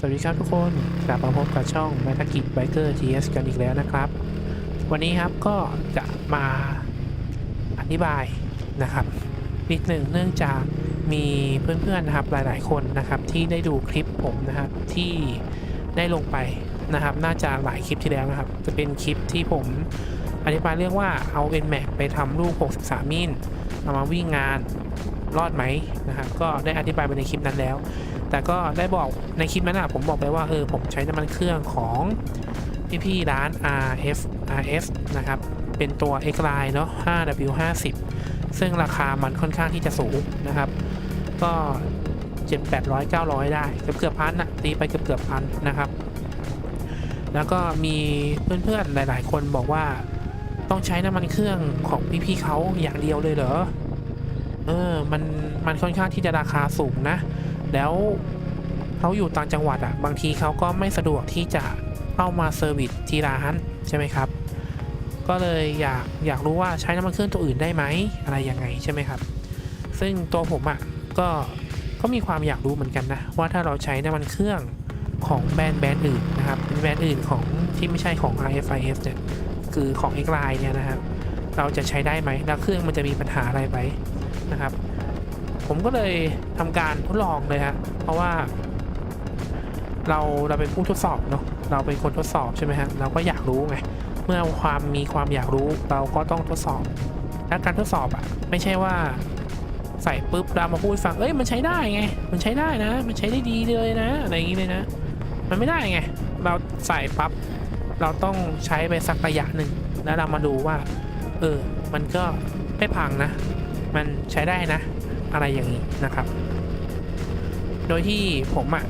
สวัสดีครับทุกคนกลับมาพบกับช่องแมทกิจไบเกอร์ทีเอสกันอีกแล้วนะครับ วันนี้ครับก็จะมาอธิบายนะครับ นิดหนึ่งเนื่องจากมีเพื่อนๆนะครับหลายๆคนนะครับที่ได้ดูคลิปผมนะครับที่ได้ลงไปนะครับ น่าจะหลายคลิปที่แล้วนะครับ จะเป็นคลิปที่ผมอธิบายเรื่องว่าเอา NMAX ไปทำลูก 63 มิลเอามาวิ่งงานรอดไหมนะครับ ก็ได้อธิบายไปในคลิปนั้นแล้ว แต่ก็ได้บอกในคลิปนั้นอะผมบอกไปว่าเออผมใช้น้ำมันเครื่องของพี่ๆร้าน RF RF นะครับ เป็นตัว X Line เนาะ 5W50 ซึ่งราคามันค่อนข้างที่จะสูงนะครับ ก็7 800 900ได้ เกือบเกือบพันอะตีไปเกือบเกือบพันนะครับ แล้วก็มีเพื่อนๆหลาย ๆ คนบอกว่าต้องใช้น้ำมันเครื่องของพี่ๆเขาอย่างเดียวเลยเหรอ เออ มัน มันค่อนข้างที่จะราคาสูงนะ แล้วเขาอยู่ต่างจังหวัดอะ่ะ บางทีเขาก็ไม่สะดวกที่จะเข้ามาเซอร์วิสที่ร้านใช่ไหมครับ ก็เลยอยากอยากรู้ว่าใช้น้ำมันเครื่องตัวอื่นได้ไหมอะไรยังไงใช่ไหมครับ ซึ่งตัวผมอะ่ะก็ก็มีความอยากรู้เหมือนกันนะว่าถ้าเราใช้น้ำมันเครื่องของแบรนด์แบรนด์อื่นนะครับแบรนด์อื่นของที่ไม่ใช่ของ RFIS เนี่ยคือของ X Line เนี่ยนะครับ เราจะใช้ได้ไหมแล้วเครื่องมันจะมีปัญหาอะไรไหมนะครับ ผมก็เลยทำการทดลองเลยฮะเพราะว่าเราเราเป็นผู้ทดสอบเนาะเราเป็นคนทดสอบใช่ไหมฮะเราก็อยากรู้ไงเมื่อความมีความอยากรู้เราก็ต้องทดสอบ และการทดสอบอะ่ะไม่ใช่ว่าใส่ปุ๊บเรามาพูดฟังเอ้ยมันใช้ได้ไง มันใช้ได้นะ มันใช้ได้ดีเลยนะ อะไรอย่างนี้เลยนะ มันไม่ได้ไง เราใส่ปั๊บเราต้องใช้ไปสักระยะหนึ่งแล้วเรามาดูว่า เออ มันก็ไม่พังนะ มันใช้ได้นะ อะไรอย่างนี้นะครับ โดยที่ผมอะ่ะ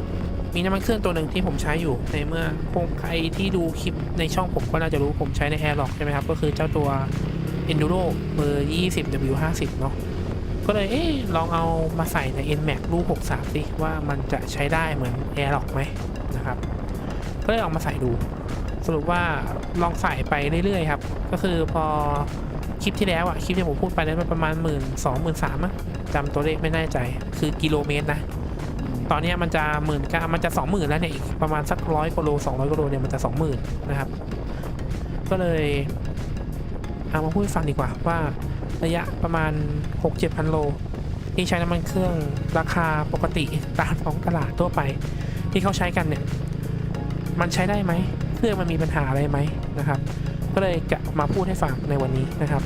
มีน้ำมันเครื่องตัวหนึ่งที่ผมใช้อยู่ในเมื่อคงใครที่ดูคลิปในช่องผมก็น่าจะรู้ผมใช้ใน Airlock ใช่ไหมครับ ก็คือเจ้าตัว Enduro เบอร์ 20W50 เนาะก็เลยเอ๊ลองเอามาใส่ใน NMAX ลูก63 สิว่ามันจะใช้ได้เหมือน Airlock ไหมนะครับ ก็เลยเอามาใส่ดู สรุปว่าลองใส่ไปเรื่อยๆครับ ก็คือพอ คลิปที่แล้วอะคลิปที่ผมพูดไปนั้นมันประมาณหมื่นสองหมื่นสามอะจำตัวเลขไม่แน่ใจ คือกิโลเมตรนะ ตอนนี้มันจะหมื่นก้ามันจะสองหมื่นแล้วเนี่ยอีกประมาณสักร้อยกิโลสองร้อยกิโลเนี่ยมันจะสองหมื่นนะครับ ก็เลยเอามาพูดฟังดีกว่าว่าระยะประมาณหกเจ็ดพันโล ที่ใช้น้ำมันเครื่องราคาปกติตามท้องตลาดทั่วไป ที่เขาใช้กันเนี่ย มันใช้ได้ไหมเครื่องมันมีปัญหาอะไรไหมนะครับ ก็เลยจะมาพูดให้ฟังในวันนี้นะครับ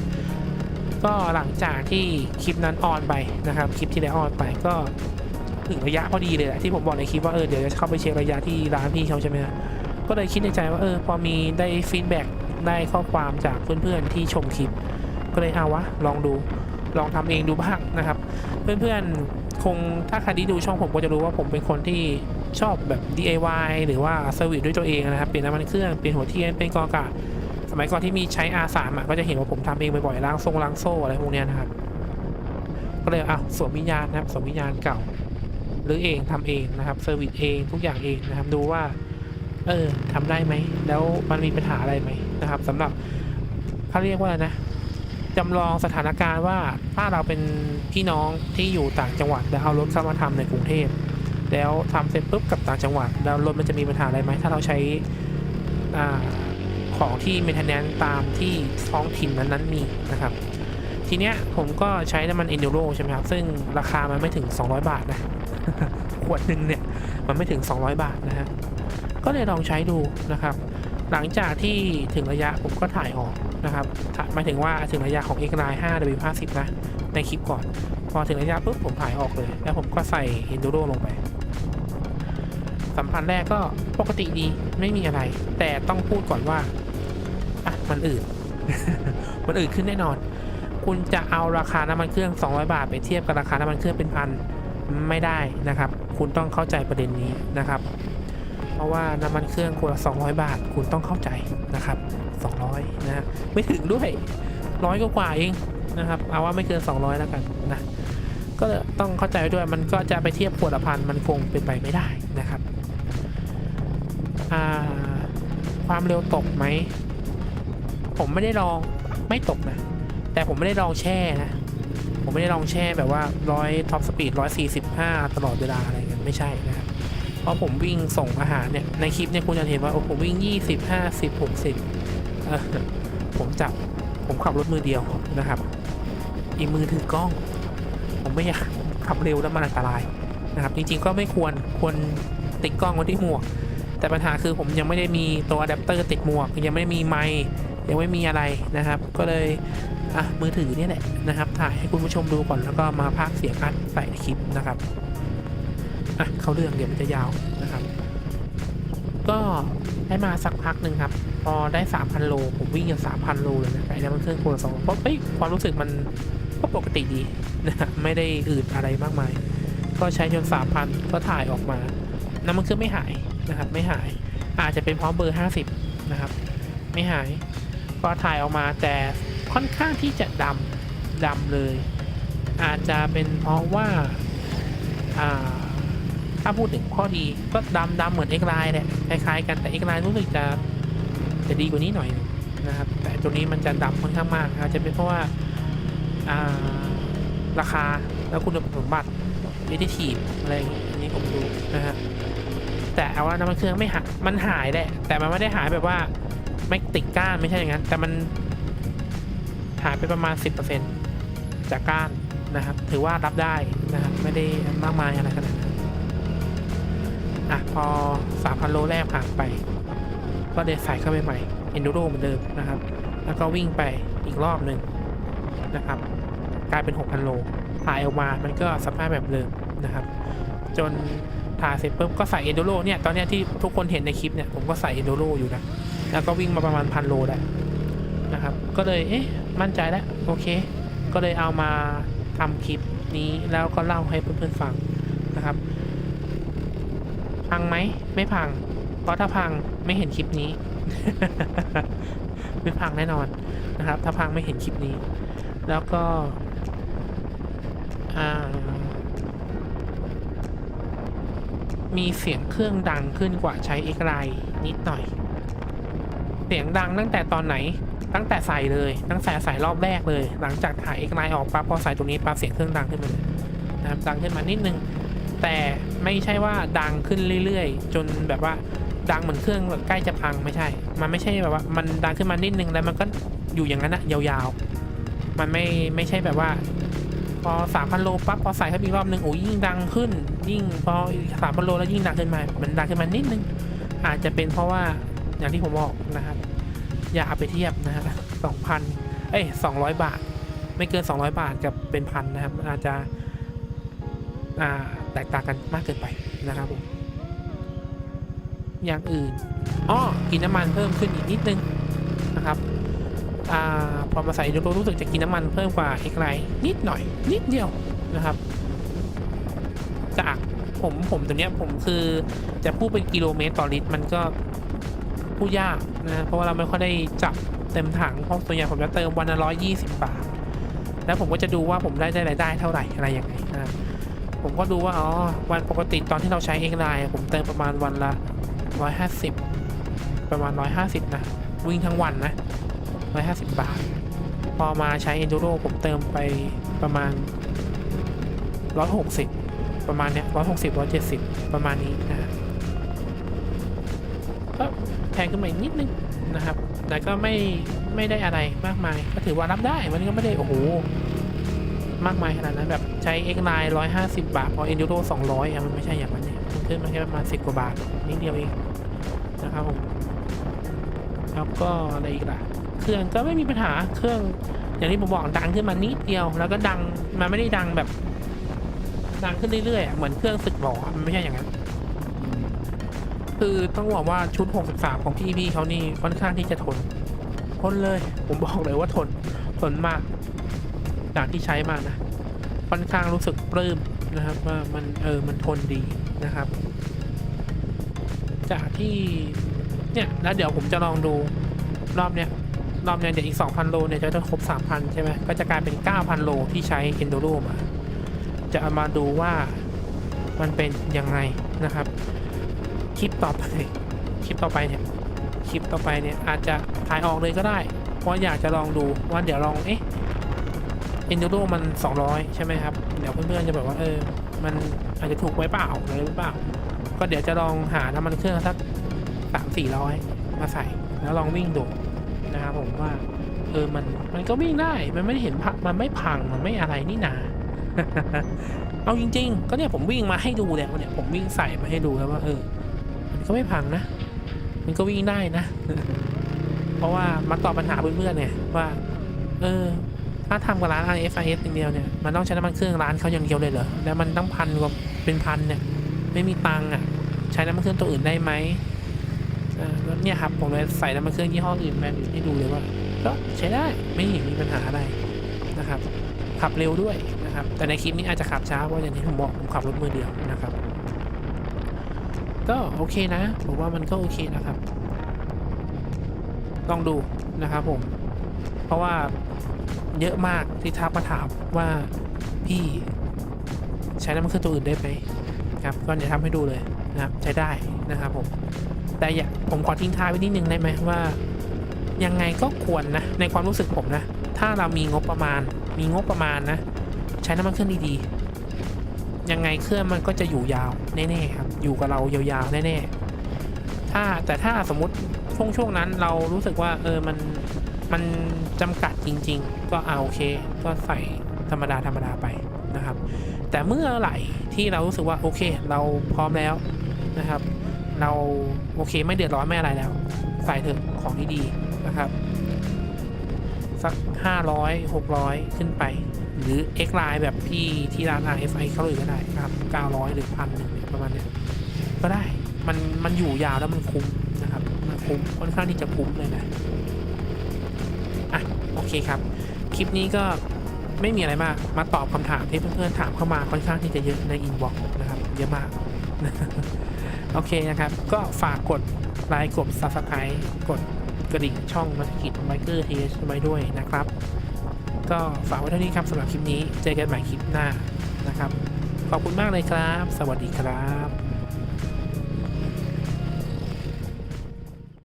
ก็หลังจากที่คลิปนั้นออนไปนะครับ คลิปที่ได้ออนไปก็ถึงระยะพอดีเลยแหละที่ผมบอกในคลิปว่าเออเดี๋ยวจะเข้าไปเช็คระยะที่ร้านพี่เขาใช่ไหมฮะก็เลยคิดในใจว่าเออพอมีได้ฟีดแบ็กได้ข้อความจากเพื่อนๆที่ชมคลิป ก็เลยเอาวะลองดูลองทำเองดูบ้างนะครับ เพื่อนๆคงถ้าใครที่ดูช่องผมก็จะรู้ว่าผมเป็นคนที่ชอบแบบ DIY หรือว่าเซอร์วิสด้วยตัวเองนะครับเปลี่ยนน้ำมันเครื่องเปลี่ยนหัวเทียนเป็นกอกา สมัยก่อนที่มีใช้ R3 อะก็จะเห็นว่าผมทำเองบ่อยๆล้างทรงล้างโซ่อะไรพวกเนี้ยนะครับ ก็เลยอะสวมวิญญาณนะครับสวมวิญญาณเก่า หรือเองทำเองนะครับเซอร์วิสเองทุกอย่างเองนะครับ ดูว่า เออทำได้ไหม แล้วมันมีปัญหาอะไรไหมนะครับสำหรับเขาเรียกว่าอะไรนะจำลองสถานการณ์ว่าถ้าเราเป็นพี่น้องที่อยู่ต่างจังหวัดแล้วเอารถเข้ามาทำในกรุงเทพแล้วทำเสร็จปุ๊บกับต่างจังหวัด แล้วรถมันจะมีปัญหาอะไรไหมถ้าเราใช้อา ของที่ maintenance ตามที่ท้องถิ่นนั้นๆมีนะครับ ทีเนี้ยผมก็ใช้น้ำมัน Enduro ใช่ไหมครับ ซึ่งราคามันไม่ถึง 200 บาทนะ ขวดหนึ่งเนี่ย มันไม่ถึง 200 บาทนะฮะ ก็เลยลองใช้ดูนะครับ หลังจากที่ถึงระยะผมก็ถ่ายออกนะครับหมายถึงว่าถึงระยะของ X Line 5W50 นะ ในคลิปก่อน พอถึงระยะปุ๊บผมถ่ายออกเลย แล้วผมก็ใส่ Enduro ลงไปสัมพันธ์แรกก็ปกติดีไม่มีอะไร แต่ต้องพูดก่อนว่า อะมันอื่น มันอื่นขึ้นแน่นอน คุณจะเอาราคาน้ำมันเครื่อง 200 บาท ไปเทียบกับราคาน้ำมันเครื่องเป็นพันไม่ได้นะครับ คุณต้องเข้าใจประเด็นนี้นะครับ เพราะว่าน้ำมันเครื่องควร200 บาท คุณต้องเข้าใจนะครับ 200นะฮะไม่ถึงด้วยร้อยกว่าเองนะครับ เอาว่าไม่เกิน 200 แล้วกันนะก็ต้องเข้าใจด้วยมันก็จะไปเทียบขวดละพันมันคงเป็นไปไม่ได้นะครับความเร็วตกไหม ผมไม่ได้ลองไม่ตกนะ แต่ผมไม่ได้ลองแช่นะ ผมไม่ได้ลองแช่แบบว่าร้อยท็อปสปีดร้อยสี่สิบห้าตลอดเวลาอะไรเงี้ยไม่ใช่นะครับเพราะผมวิ่งส่งอาหารเนี่ย ในคลิปเนี่ยคุณจะเห็นว่าโอ้ผมวิ่ง20 50 60เออผมจับผมขับรถมือเดียวนะครับ อีกมือถือกล้อง ผมไม่อยากขับเร็วแล้วมันอันตรายนะครับ จริงๆก็ไม่ควรควรติดกล้องไว้ที่หมวก แต่ปัญหาคือผมยังไม่ได้มีตัวอะแดปเตอร์ติดหมวก ยังไม่ได้มีไมค์ ยังไม่มีอะไรนะครับ ก็เลยอะมือถือเนี่ยแหละนะครับ ถ่ายให้คุณผู้ชมดูก่อนแล้วก็มาพากเสียงอัดใส่คลิปนะครับอะเข้าเรื่องเดี๋ยวมันจะยาวนะครับ ก็ได้มาสักพักหนึ่งครับ พอได้ 3,000 โล ผมวิ่งอย่าง3,000 โลเลยนะไอ้น้ำมันเครื่องคูณสองเพราะเอ้ยความรู้สึกมันก็ปกติดีนะฮะไม่ได้อืดอะไรมากมาย ก็ใช้จน3,000 ก็ถ่ายออกมา น้ำมันเครื่องไม่หายนะครับ ไม่หาย อาจจะเป็นเพราะเบอร์ 50 นะครับ ไม่หาย ก็ถ่ายออกมาแต่ค่อนข้างที่จะดำดำเลย อาจจะเป็นเพราะว่าอ่าถ้าพูดถึงข้อดีก็ดำดำเหมือน X Line แหละคล้ายๆกันแต่ X Line รู้สึกจะจะดีกว่านี้หน่อยนะครับ แต่ตัวนี้มันจะดำค่อนข้างมากอาจจะเป็นเพราะว่าอ่าราคาแล้วคุณสมบัติวิธีถีบอะไรอย่างงี้อันนี้ผมดูนะฮะแต่เอาว่าน้ำมันเครื่องไม่หายมันหายแหละแต่มันไม่ได้หายแบบว่า ไม่ติดก้านไม่ใช่อย่างนั้น แต่มันหายไปประมาณ 10%จากก้านนะครับ ถือว่ารับได้นะครับไม่ได้มากมายอะไรขนาดนั้นอะพอ 3,000 โลแรกผ่านไป ก็เดใส่เข้าไปใหม่ Enduro เหมือนเดิมนะครับ แล้วก็วิ่งไปอีกรอบหนึ่งนะครับ กลายเป็น 6,000 โลถ่ายออกมามันก็สภาพแบบเดิมนะครับ จนถ่ายเสร็จปุ๊บก็ใส่ Enduro เนี่ย ตอนเนี้ยที่ทุกคนเห็นในคลิปเนี่ย ผมก็ใส่ Enduro อยู่นะ แล้วก็วิ่งมาประมาณพันโลได้นะครับ ก็เลยเอ๊ะมั่นใจแล้วโอเค ก็เลยเอามาทำคลิปนี้แล้วก็เล่าให้เพื่อนๆฟังนะครับ พังไหมไม่พัง เพราะถ้าพังไม่เห็นคลิปนี้ ไม่พังแน่นอนนะครับ ถ้าพังไม่เห็นคลิปนี้ แล้วก็มีเสียงเครื่องดังขึ้นกว่าใช้เอกไลนิดหน่อย สียงดังตั้งแต่ตอนไหน ตั้งแต่ใส่เลย ตั้งแต่ใส่รอบแรกเลย หลังจากถ่ายเอกไลออกปั๊บพอใส่ตรงนี้ปั๊บเสียงเครื่องดังขึ้นมาเลยนะครับดังขึ้นมานิดนึง แต่ไม่ใช่ว่าดังขึ้นเรื่อยๆ จนแบบว่าดังเหมือนเครื่องแบบใกล้จะพังไม่ใช่ มันไม่ใช่แบบว่ามันดังขึ้นมานิดนึงแล้วมันก็อยู่อย่างนั้นอะยาวๆ มันไม่ไม่ใช่แบบว่า พอสามพันโลปั๊บพอใส่เข้าอีกรอบนึงโอ้ยยิ่งดังขึ้น ยิ่งพอสามพันโลแล้วยิ่งดังขึ้นมา มันดังขึ้นมานิดนึงอาจจะเป็นเพราะว่า อย่างที่ผมบอกนะครับอย่าเอาไปเทียบนะฮะสองพันเอ้ยสองร้อยบาท ไม่เกิน 200 บาทกับเป็นพันนะครับอาจจะแตกต่างกันมากเกินไปนะครับผมอย่างอื่นอ้อกินน้ำมันเพิ่มขึ้นอีกนิดนึงนะครับอพอมาใส่ดูโรรู้สึกจะกินน้ำมันเพิ่มกว่าเอกไลนิดหน่อย นิดเดียวนะครับจากผมผมตัวเนี้ยผมคือจะพูดเป็นกิโลเมตรต่อลิตร มันก็ พูดยากนะเพราะว่าเราไม่ค่อยได้จับเต็มถังเพราะส่วนใหญ่ผมจะเติมวันละร้อยยี่สิบบาท แล้วผมก็จะดูว่าผมได้ได้รายได้เท่าไหร่อะไรยังไงนะผมก็ดูว่าอ๋อวันปกติตอนที่เราใช้เองไลน์ผมเติมประมาณวันละร้อยห้าสิบประมาณร้อยห้าสิบนะวิ่งทั้งวันนะร้อยห้าสิบบาท พอมาใช้ Enduro ผมเติมไปประมาณร้อยหกสิบประมาณเนี้ยร้อยหกสิบร้อยเจ็ดสิบประมาณนี้นะ แพงขึ้นมาอีกนิดนึงนะครับ แต่ก็ไม่ไม่ได้อะไรมากมาย ก็ถือว่ารับได้ มันก็ไม่ได้โอ้โหมากมายขนาดนั้นแบบใช้ X9 150 บาท พอ Enduro 200อะมันไม่ใช่อย่างนั้นเนี่ยมันขึ้นมาแค่ประมาณ 10 กว่าบาท นิดเดียวเองนะครับผมแล้วก็อะไรอีกล่ะ เครื่องก็ไม่มีปัญหาเครื่อง อย่างที่ผมบอกดังขึ้นมานิดเดียว แล้วก็ดังมันไม่ได้ดังแบบ ดังขึ้นเรื่อยๆเหมือนเครื่องสึกหรอมันไม่ใช่อย่างนั้น คือต้องบอกว่าชุด 63 ของพี่พี่เขานี่ค่อนข้างที่จะทน ทนเลย ผมบอกเลยว่าทน ทนมาก จากที่ใช้มานะ ค่อนข้างรู้สึกปลื้มนะครับ ว่ามันเออมันทนดีนะครับ จากที่เนี่ยแล้วเดี๋ยวผมจะลองดูรอบเนี้ยรอบเนี้ยเดี๋ยวอีก 2,000 โลเนี่ยจะได้ครบ 3,000 ใช่ไหมก็จะกลายเป็น 9,000 โลที่ใช้ Enduro มา จะเอามาดูว่ามันเป็นยังไงนะครับ คลิปต่อไปคลิปต่อไปเนี่ยคลิปต่อไปเนี่ยอาจจะถ่ายออกเลยก็ได้ เพราะอยากจะลองดูว่าเดี๋ยวลองเอ๊ะ Enduro มัน 200 ใช่ไหมครับ เดี๋ยวเพื่อนๆจะแบบว่าเออมันอาจจะถูกไว้เปล่าอะไรหรือเปล่า ก็เดี๋ยวจะลองหาน้ำมันเครื่องสักสามสี่ร้อยมาใส่แล้วลองวิ่งดูนะครับผมว่า เออมันมันก็วิ่งได้มันไม่ได้เห็นมันไม่พังมันไม่อะไรนี่นาเอาจริง ๆ ก็เนี่ยผมวิ่งมาให้ดูแล้วเนี่ยผมวิ่งใส่มาให้ดูแล้วว่าเออ มันก็ไม่พังนะ มันก็วิ่งได้นะ เพราะว่ามาตอบปัญหาเพื่อนๆเนี่ยว่า เออ ถ้าทำกับร้าน RFIS อย่างเดียวเนี่ย มันต้องใช้น้ำมันเครื่องร้านเขาอย่างเดียวเลยเหรอ แล้วมันต้องพันกว่าเป็นพันเนี่ย ไม่มีตังค์อะ ใช้น้ำมันเครื่องตัวอื่นได้ไหมเออแล้วเนี่ยครับผมเลยใส่น้ำมันเครื่องยี่ห้ออื่นมาให้ดูเลยว่า ก็ใช้ได้ไม่เห็นมีปัญหาอะไรนะครับ ขับเร็วด้วยนะครับ แต่ในคลิปนี้อาจจะขับช้าเพราะอย่างที่ผมบอกผมขับรถมือเดียวนะครับ ก็โอเคนะผมว่ามันก็โอเคนะครับลองดูนะครับผม เพราะว่าเยอะมากที่ทักมาถามว่าพี่ใช้น้ำมันเครื่องตัวอื่นได้ไหมครับก็จะทำให้ดูเลยนะครับใช้ได้นะครับผมแต่อย่าผมขอทิ้งท้ายไว้นิดนึงได้ไหมว่า ยังไงก็ควรนะในความรู้สึกผมนะ ถ้าเรามีงบประมาณ มีงบประมาณนะ ใช้น้ำมันเครื่องดีๆ ยังไงเครื่องมันก็จะอยู่ยาวแน่ๆครับ อยู่กับเรายาวๆแน่ๆถ้าแต่ถ้าสมมติช่วงช่วงนั้นเรารู้สึกว่าเออมันมันจำกัดจริง ๆ ก็เอาโอเค ก็ใส่ธรรมดาธรรมดาไปนะครับ แต่เมื่อไหร่ที่เรารู้สึกว่าโอเค เราพร้อมแล้วนะครับ เราโอเคไม่เดือดร้อนไม่อะไรแล้ว ใส่เถอะของที่ดีนะครับ สัก 500 600 ขึ้นไป หรือ X line แบบที่ที่ร้าน RFI เขาเลยก็ได้ครับ 900 หรือพันหนึ่งประมาณเนี้ยก็ได้มันมันอยู่ยาวแล้วมันคุ้มนะครับมันคุ้มค่อนข้างที่จะคุ้มเลยนะอะโอเคครับ คลิปนี้ก็ไม่มีอะไรมากมาตอบคำถามที่เพื่อนๆถามเข้ามาค่อนข้างที่จะเยอะในอินบ็อกซ์นะครับเยอะมาก โอเคนะครับ ก็ฝากกดไลค์กด subscribe กดกระดิ่งช่องมัธกิจไบเกอร์ทีไว้ด้วยนะครับ ก็ฝากไว้เท่านี้ครับสำหรับคลิปนี้ เจอกันใหม่คลิปหน้านะครับ ขอบคุณมากเลยครับ สวัสดีครับ